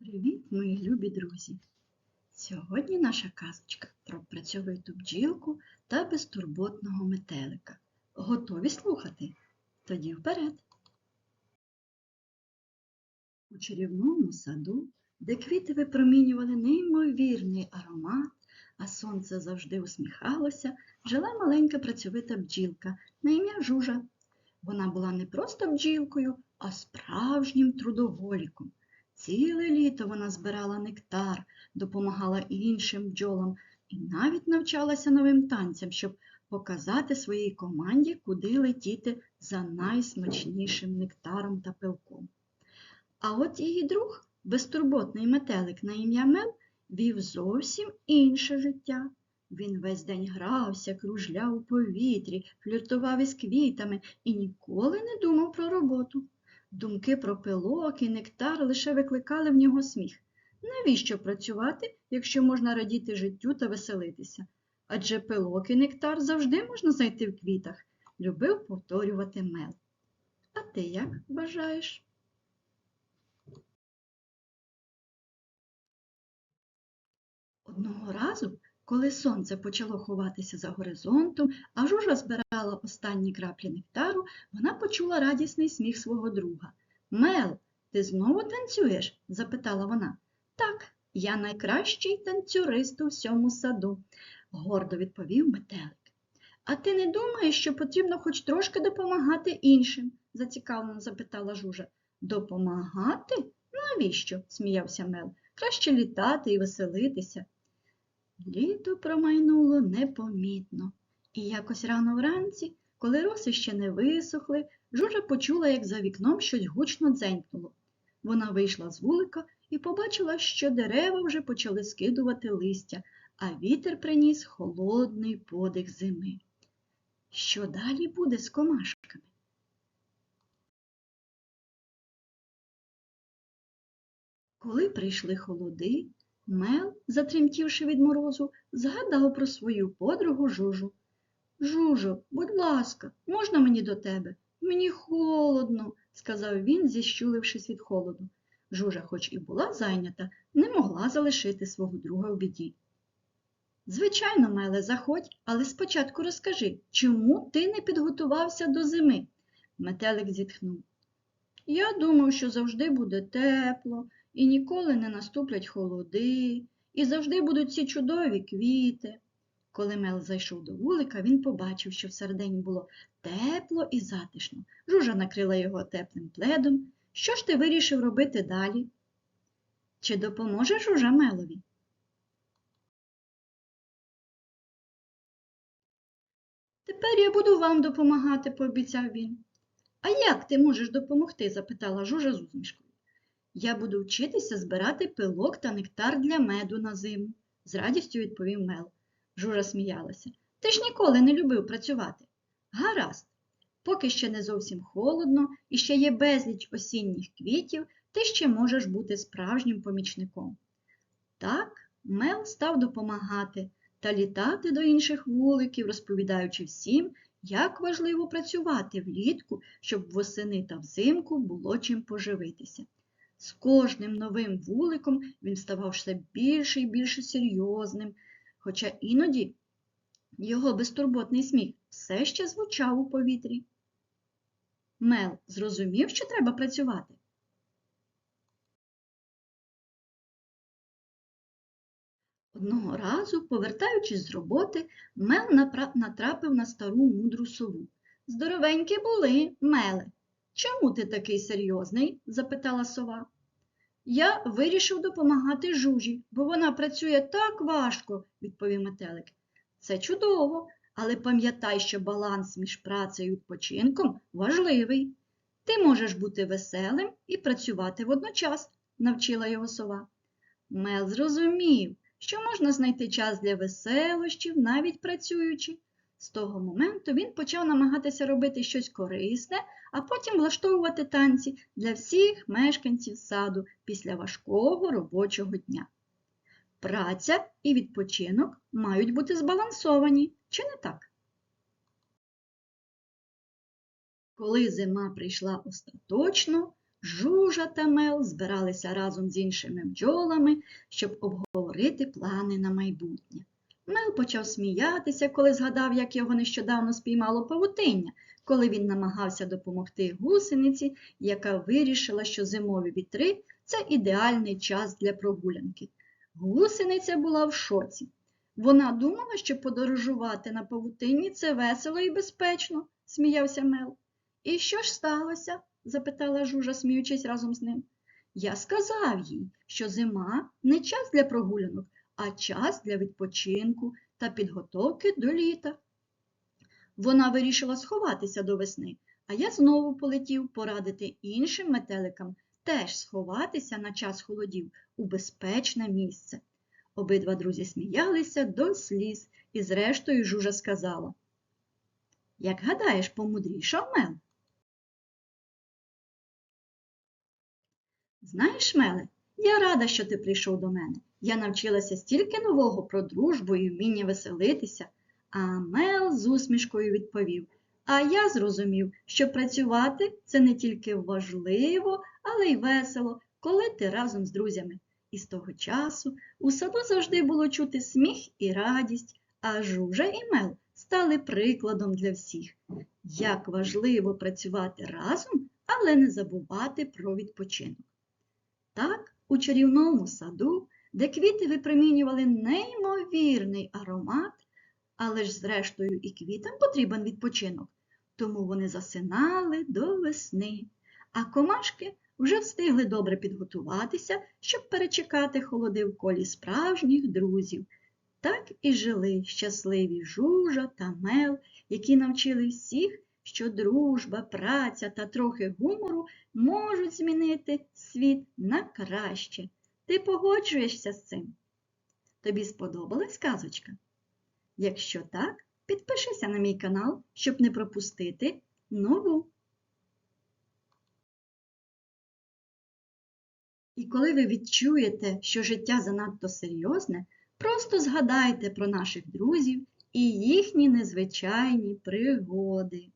Привіт, мої любі друзі! Сьогодні наша казочка про працьовиту бджілку та безтурботного метелика. Готові слухати? Тоді вперед! У чарівному саду, де квіти випромінювали неймовірний аромат, а сонце завжди усміхалося, жила маленька працьовита бджілка на ім'я Жужа. Вона була не просто бджілкою, а справжнім трудоголіком. Ціле літо вона збирала нектар, допомагала іншим бджолам і навіть навчалася новим танцям, щоб показати своїй команді, куди летіти за найсмачнішим нектаром та пилком. А от її друг, безтурботний метелик на ім'я Мел, вів зовсім інше життя. Він весь день грався, кружляв у повітрі, фліртував із квітами і ніколи не думав про роботу. Думки про пилок і нектар лише викликали в нього сміх. Навіщо працювати, якщо можна радіти життю та веселитися? Адже пилок і нектар завжди можна знайти в квітах, любив повторювати мел. А ти як вважаєш? Одного разу, коли сонце почало ховатися за горизонтом, а жужа збирала останні краплі нектару, вона почула радісний сміх свого друга. Мел, ти знову танцюєш? запитала вона. Так, я найкращий танцюрист у всьому саду, гордо відповів метелик. А ти не думаєш, що потрібно хоч трошки допомагати іншим? зацікавлено запитала жужа. Допомагати? Навіщо? сміявся Мел. Краще літати і веселитися. Літо промайнуло непомітно, і якось рано вранці, коли роси ще не висохли, Жужа почула, як за вікном щось гучно дзенькнуло. Вона вийшла з вулика і побачила, що дерева вже почали скидувати листя, а вітер приніс холодний подих зими. Що далі буде з комашками? Коли прийшли холоди, Мел, затремтівши від морозу, згадав про свою подругу Жужу. Жужо, будь ласка, можна мені до тебе? Мені холодно, сказав він, зіщулившись від холоду. Жужа, хоч і була зайнята, не могла залишити свого друга в біді. Звичайно, Меле, заходь, але спочатку розкажи, чому ти не підготувався до зими? Метелик зітхнув. Я думав, що завжди буде тепло, і ніколи не наступлять холоди, і завжди будуть ці чудові квіти. Коли Мел зайшов до вулика, він побачив, що всередині було тепло і затишно. Жужа накрила його теплим пледом. Що ж ти вирішив робити далі? Чи допоможе жужа Мелові? Тепер я буду вам допомагати, пообіцяв він. А як ти можеш допомогти? запитала жужа з усмішкою. Я буду вчитися збирати пилок та нектар для меду на зиму, з радістю відповів Мел. Жужа сміялася. Ти ж ніколи не любив працювати. Гаразд, поки ще не зовсім холодно і ще є безліч осінніх квітів, ти ще можеш бути справжнім помічником. Так, Мел став допомагати та літати до інших вуликів, розповідаючи всім, як важливо працювати влітку, щоб восени та взимку було чим поживитися. З кожним новим вуликом він ставав все більше і більше серйозним, хоча іноді його безтурботний сміх все ще звучав у повітрі. Мел зрозумів, що треба працювати. Одного разу, повертаючись з роботи, Мел натрапив на стару мудру сову. Здоровенькі були, Меле. Чому ти такий серйозний? запитала сова. Я вирішив допомагати жужі, бо вона працює так важко, відповів метелик. Це чудово, але пам'ятай, що баланс між працею і відпочинком важливий. Ти можеш бути веселим і працювати водночас, навчила його сова. Мел зрозумів, що можна знайти час для веселощів, навіть працюючи. З того моменту він почав намагатися робити щось корисне, а потім влаштовувати танці для всіх мешканців саду після важкого робочого дня. Праця і відпочинок мають бути збалансовані, чи не так? Коли зима прийшла остаточно, Жужа та Мел збиралися разом з іншими бджолами, щоб обговорити плани на майбутнє. Мел почав сміятися, коли згадав, як його нещодавно спіймало павутиння, коли він намагався допомогти гусениці, яка вирішила, що зимові вітри це ідеальний час для прогулянки. Гусениця була в шоці. Вона думала, що подорожувати на павутинні це весело і безпечно, сміявся Мел. І що ж сталося? запитала жужа, сміючись разом з ним. Я сказав їй, що зима не час для прогулянок, а час для відпочинку та підготовки до літа. Вона вирішила сховатися до весни, а я знову полетів порадити іншим метеликам теж сховатися на час холодів у безпечне місце. Обидва друзі сміялися до сліз, і зрештою жужа сказала Як гадаєш, помудрішав Мел? Знаєш, Меле, я рада, що ти прийшов до мене. Я навчилася стільки нового про дружбу і вміння веселитися. А Мел з усмішкою відповів А я зрозумів, що працювати це не тільки важливо, але й весело, коли ти разом з друзями. І з того часу у саду завжди було чути сміх і радість, а жужа і мел стали прикладом для всіх. Як важливо працювати разом, але не забувати про відпочинок. Так, у чарівному саду, де квіти випромінювали неймовірний аромат, але ж, зрештою, і квітам потрібен відпочинок, тому вони засинали до весни, а комашки вже встигли добре підготуватися, щоб перечекати холоди в колі справжніх друзів. Так і жили щасливі жужа та мел, які навчили всіх, що дружба, праця та трохи гумору можуть змінити світ на краще. Ти погоджуєшся з цим? Тобі сподобалась казочка? Якщо так, підпишися на мій канал, щоб не пропустити нову. І коли ви відчуєте, що життя занадто серйозне, просто згадайте про наших друзів і їхні незвичайні пригоди.